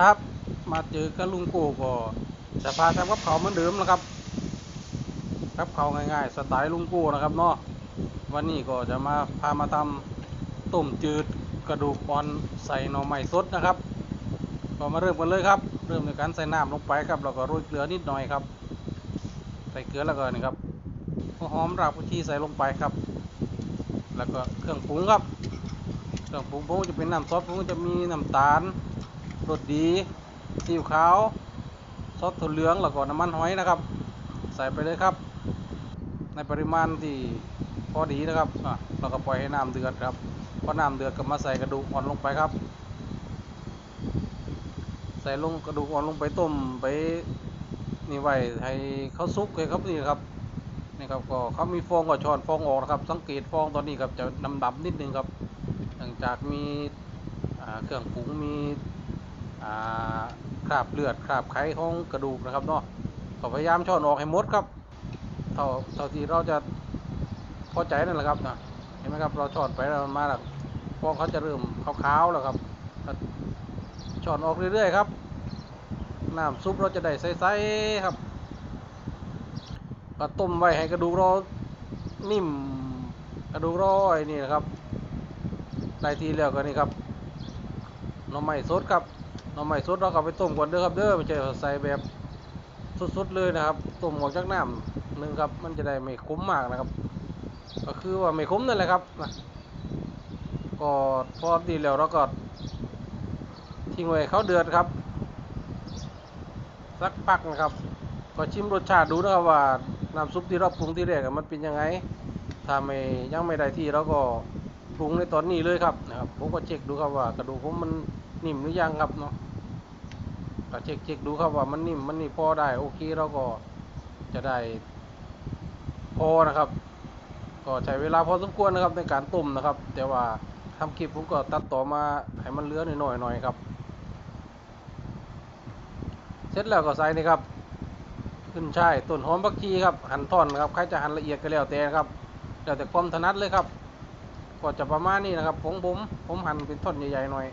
ครับ มาเจอกับลุงโก้ก็จะพาทำกับเขาวเหมือนเดิมนะครับกับเขาวง่ายๆ สไตล์ลุงโก้นะครับเนาะวันนี้ก็จะมาพามาทำต้มจืดกระดูกอ่อนใส่หน่อไม้สดนะครับ ก็มาเริ่มกันเลยครับ เริ่มในการใส่น้ำลงไปครับแล้วก็โรยเกลือนิดหน่อยครับ ใส่เกลือแล้วก็นี่ครับหัวหอมรากผักชีใส่ลงไปครับ แล้วก็เครื่องปรุงครับ เครื่องปรุงผมจะเป็นน้ำซอสผมจะมีน้ำตาล รสดีซีอิ๊วขาวซอสถั่วเหลืองแล้วก็น้ำมันหอยนะครับ ใส่ไปเลยครับ ในปริมาณที่พอดีนะครับเราก็ปล่อยให้น้ำเดือดครับพอน้ำเดือดก็มาใส่กระดูกอ่อนลงไปครับ ใส่ลงกระดูกอ่อนลงไปต้มไปนี่ไว้ให้เขาสุกเลยครับนี่ครับนี่ครับก็เขามีฟองก็ช้อนฟองออกนะครับ สังเกตฟองตอนนี้ครับจะดำๆนิดนึงครับหลังจากมีเครื่องปรุงมี คราบเลือดคราบไขของกระดูกนะครับเนาะก็พยายามช้อนออกให้หมดครับ เท่าเท่าที่เราจะพอใจนั่นแหละครับนะเห็นไหมครับเราช้อนไปแล้วมาแล้วฟองเขาจะเริ่มขาวๆแล้วครับช้อนออกเรื่อยๆครับน้ำซุปเราจะได้ใสๆครับก็ต้มไว้ให้กระดูกเรานิ่มกระดูกเราไอ้นี่นะครับได้ทีแล้วก็นี่ครับน่อไม้สดครับ หน่อไม้สดเราก็ไปต้มก่อนเด้อครับเด้อไม่ใช่ใส่แบบสดๆเลยนะครับต้มออกจากน้ำหนึ่งครับ มันจะได้ไม่ขมมากนะครับ ก็คือว่าไม่ขมนั่นแหละครับนะก็พอดีแล้วเราก็ทิ้งไว้เขาเดือดครับ สักพักนะครับ ก็ชิมรสชาติดูนะครับว่าน้ำซุปที่เราปรุงที่แรกมันเป็นยังไงถ้าไม่ยังไม่ได้ที่เราก็ปรุงในตอนนี้เลยครับนะครับผมก็เช็คดูครับว่ากระดูกผมมันนิ่มหรือยังครับเนาะ ก็เช็คเช็คดูครับว่ามันนิ่มมันนี่พอได้ โอเคเราก็จะได้พอนะครับ ก็ใช้เวลาพอสมควรนะครับในการต้มนะครับ แต่ว่าทำคลิปผมก็ตัดต่อมาให้มันเลือหน่อยหน่อยครับ เสร็จแล้วก็ใส่นี่ครับ ขึ้นช่ายต้นหอมผักชีครับ หั่นท่อนนะครับใครจะหั่นละเอียดก็แล้วแต่ครับแล้วแต่ความถนัดเลยครับ ก็จะประมาณนี้นะครับผมผมผมหั่นเป็นท่อนใหญ่ๆหน่อย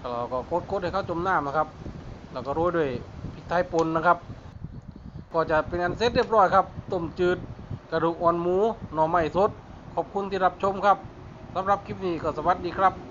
แล้วก็กดๆให้เขาจมน้ำนะครับ แล้วก็โรยด้วยพริกไทยป่นนะครับ ก็จะเป็นอันเสร็จเรียบร้อยครับต้มจืดกระดูกอ่อนหมูหน่อไม้สด ขอบคุณที่รับชมครับสำหรับคลิปนี้ก็สวัสดีครับ